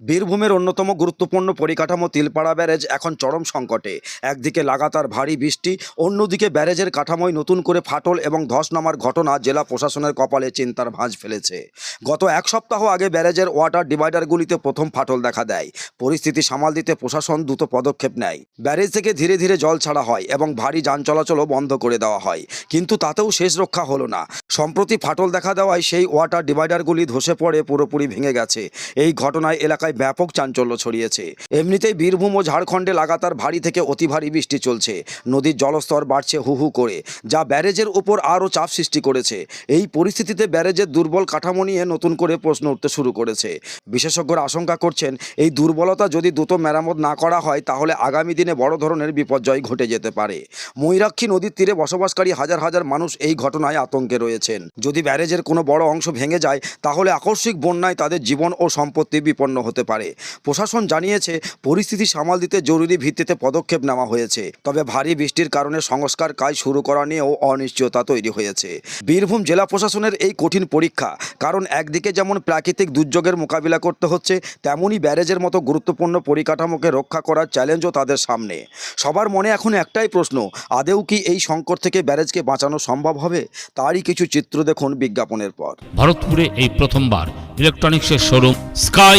বীরভূমের অন্যতম গুরুত্বপূর্ণ পরিকাঠামো তিলপাড়া ব্যারেজ এখন চরম সংকটে। একদিকে লাগাতার ভারী বৃষ্টি, অন্যদিকে ব্যারেজের কাঠামোয় নতুন করে ফাটল এবং ধস নামার ঘটনা জেলা প্রশাসনের কপালে চিন্তার ভাঁজ ফেলেছে। গত এক সপ্তাহ আগে ব্যারেজের ওয়াটার ডিভাইডারগুলিতে প্রথম ফাটল দেখা দেয়। পরিস্থিতি সামাল দিতে প্রশাসন দ্রুত পদক্ষেপ নেয়। ব্যারেজ থেকে ধীরে ধীরে জল ছাড়া হয় এবং ভারী যান চলাচলও বন্ধ করে দেওয়া হয়। কিন্তু তাতেও শেষ রক্ষা হলো না। সম্প্রতি ফাটল দেখা দেওয়ায় সেই ওয়াটার ডিভাইডারগুলি ধসে পড়ে পুরোপুরি ভেঙে গেছে। এই ঘটনায় এলাকায় ব্যাপক চাঞ্চল্য ছড়িয়েছে। এমনিতেই বীরভূম ও ঝাড়খণ্ডে লাগাতার ভারী থেকে অতি ভারী বৃষ্টি চলছে। নদীর জলস্তর বাড়ছে হু হু করে, যা ব্যারেজের উপর আরও চাপ সৃষ্টি করেছে। এই পরিস্থিতিতে ব্যারেজের দুর্বল কাঠামো নিয়ে নতুন করে প্রশ্ন উঠতে শুরু করেছে। বিশেষজ্ঞরা আশঙ্কা করছেন, এই দুর্বলতা যদি দ্রুত মেরামত না করা হয়, তাহলে আগামী দিনে বড় ধরনের বিপর্যয় ঘটে যেতে পারে। ময়ূরাক্ষী নদীর তীরে বসবাসকারী হাজার হাজার মানুষ এই ঘটনায় আতঙ্কে রয়েছেন। যদি ব্যারেজের কোনো বড় অংশ ভেঙে যায়, তাহলে আকস্মিক বন্যায় তাদের জীবন ও সম্পত্তি বিপন্ন হতে পারে। প্রশাসন জানিয়েছে, পরিস্থিতি সামাল দিতে জরুরি ভিত্তিতে পদক্ষেপ নেওয়া হয়েছে। তবে ভারী বৃষ্টির কারণে সংস্কার কাজ শুরু করা নিয়েও অনিশ্চয়তা তৈরি হয়েছে। বীরভূম জেলা প্রশাসনের এই কঠিন পরীক্ষা, কারণ একদিকে যেমন প্রাকৃতিক দুর্যোগের মোকাবিলা করতে হচ্ছে, তেমনই ব্যারেজের মতো গুরুত্বপূর্ণ পরিকাঠামোকে রক্ষা করার চ্যালেঞ্জও তাদের সামনে। সবার মনে এখন একটাই প্রশ্ন, আদেও কি এই সংকট থেকে ব্যারেজকে বাঁচানো সম্ভব হবে? তারই কিছু চিত্র দেখুন বিজ্ঞাপনের পর। ভারতপুরে এই প্রথমবার ইলেকট্রনিক্সের শোরুম স্কাই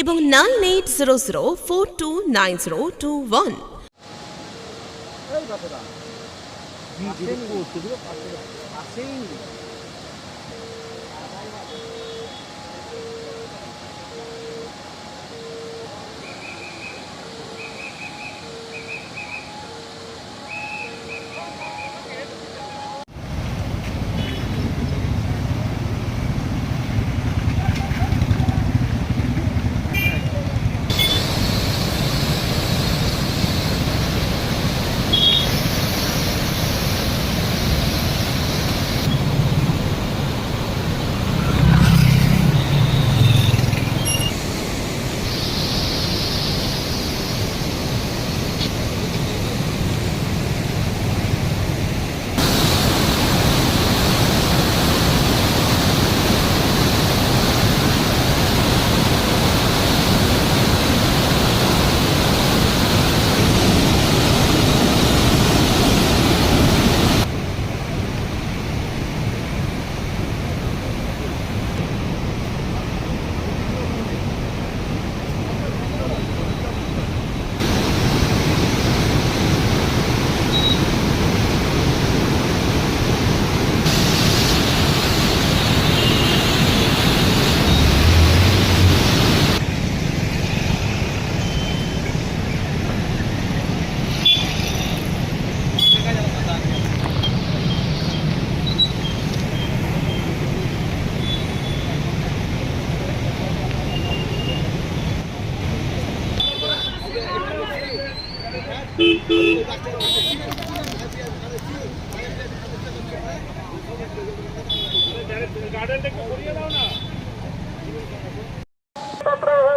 এবং nine eight zero zero four two nine zero two one. ছাত্র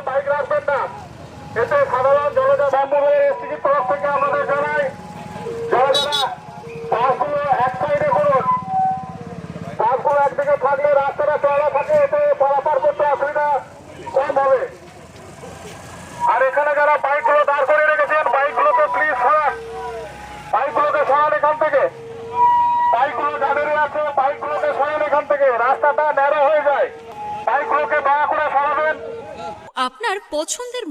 বাইক রাখবেন না এতে সাধারণ জনতা বান্ধবের এসটিজির তরফ থাকলে রাস্তাটা চড়া থাকে এতে পারাপার করতে অসুবিধা কম হবে আর এখানে যারা বাইকগুলো দাঁড় করে রেখেছেন বাইকগুলোকে প্লিজ সরান বাইকগুলোকে সরান এখান থেকে বাইকগুলো যাদের আছে বাইকগুলোকে সরান এখান থেকে রাস্তাটা ন্যারো হয়ে যায় বাইকগুলোকে দয়া করে সরাবেন আপনার পছন্দের